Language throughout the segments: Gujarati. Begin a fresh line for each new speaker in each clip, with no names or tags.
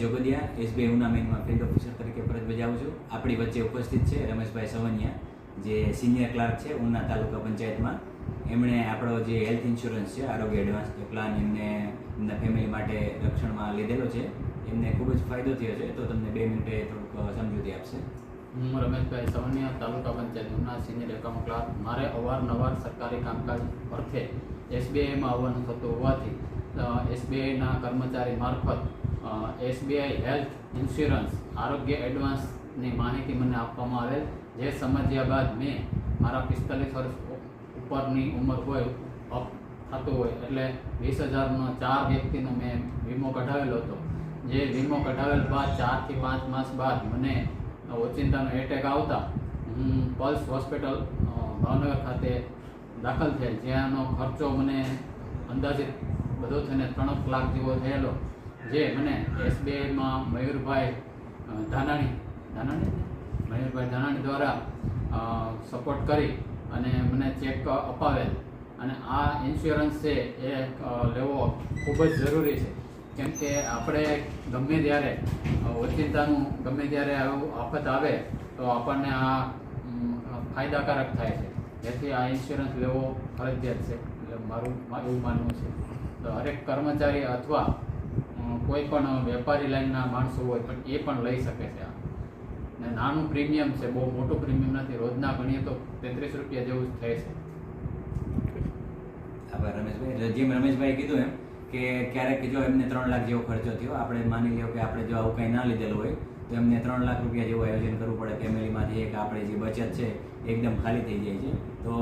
જોગદિયા એસબીઆઈ ઉના બેંકમાં ફિલ્ડ ઓફિસર તરીકે ફરજ બજાવું છું. આપણી વચ્ચે ઉપસ્થિત છે રમેશભાઈ સવનિયા, જે સિનિયર ક્લાર્ક છે ઉના તાલુકા પંચાયતમાં. એમણે આપણો જે હેલ્થ ઇન્સ્યોરન્સ છે, આરોગ્ય એડવાન્સ પ્લાન એમને એમના ફેમિલી માટે રક્ષણમાં લીધેલો છે. એમને ખૂબ જ ફાયદો થયો છે. તો તમને બે મિનિટે થોડુંક સમજૂતી આપશે.
હું Rameshbhai Savaniya, taluka panchayat Una senior account clerk મારે અવારનવાર સરકારી કામકાજ અર્થે એસબીઆઈમાં આવવાનું થતું હોવાથી એસબીઆઈના કર્મચારી મારફત એસબીઆઈ હેલ્થ ઇન્સ્યોરન્સ આરોગ્ય એડવાન્સની માહિતી મને આપવામાં આવેલ. જે સમજ્યા બાદ મેં મારા પિસ્તાલીસ વર્ષ ઉપરની ઉંમર હોય થતું હોય, એટલે વીસ હજારનો ચાર વ્યક્તિનો મેં વીમો કઢાવેલો હતો. જે વીમો કઢાવેલ બાદ ચારથી પાંચ માસ બાદ મને ઓચિંતાનો એટેક આવતા, હું પલ્સ હોસ્પિટલ ભાવનગર ખાતે દાખલ થયેલ. જ્યાંનો ખર્ચો મને અંદાજિત બધો થઈને ત્રણ લાખ જેવો થયેલો. જે મને એસબીઆઈમાં મયુરભાઈ ધાનાણી ધાનાણી? મયુરભાઈ ધાનાણી દ્વારા સપોર્ટ કરી અને મને ચેક અપાવેલ. અને આ ઇન્સ્યોરન્સ છે એ લેવો ખૂબ જ જરૂરી છે. કેમ કે આપણે ગમે ત્યારે ઓચિંતાનું ગમે ત્યારે આવું આફત આવે, તો આપણને આ ફાયદાકારક થાય છે. જેથી આ ઇન્સ્યોરન્સ લેવો ફરજિયાત છે. એટલે મારું એવું માનવું છે. તો હરેક કર્મચારી અથવા કોઈ પણ વેપારી લાઈનના માણસો હોય, પણ એ પણ લઈ શકે છે ને નાનું પ્રીમિયમ છે, બહુ મોટું પ્રીમિયમ નથી, રોજના ગણીએ તો તેત્રીસ રૂપિયા જેવું જ થાય છે.
આભાર રમેશભાઈ જેમ રમેશભાઈ કીધું એમ કે ક્યારેક જો એમને ત્રણ લાખ જેવો ખર્ચો થયો, આપણે માની લ્યો કે આપણે જો આવું કંઈ ના લીધેલું હોય તો એમને ત્રણ લાખ રૂપિયા જેવું આયોજન કરવું પડે. ફેમિલીમાંથી એક આપણે જે બચત છે એકદમ ખાલી થઈ જાય છે. તો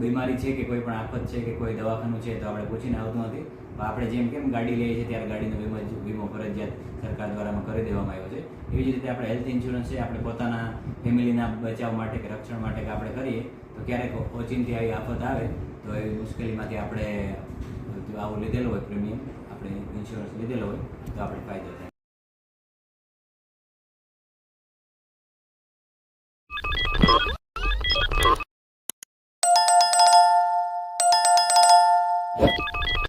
બીમારી છે કે કોઈ પણ આફત છે કે કોઈ દવાખાનું છે, તો આપણે પૂછીને આવતું નથી. તો આપણે જેમ કેમ ગાડી લઈએ છીએ, ત્યારે ગાડીનો વીમો વીમો ફરજિયાત સરકાર દ્વારામાં કરી દેવામાં આવ્યો છે. એવી જ રીતે આપણે હેલ્થ ઇન્સ્યોરન્સ છે, આપણે પોતાના ફેમિલીના બચાવ માટે કે રક્ષણ માટે કે આપણે કરીએ, તો ક્યારેક ઓચિંતી આવી, આફત આવે, તો એવી મુશ્કેલીમાંથી આપણે આવું લીધેલું હોય, પ્રીમિયમ આપણે ઇન્સ્યોરન્સ લીધેલો હોય, તો આપણે ફાયદો થાય.
You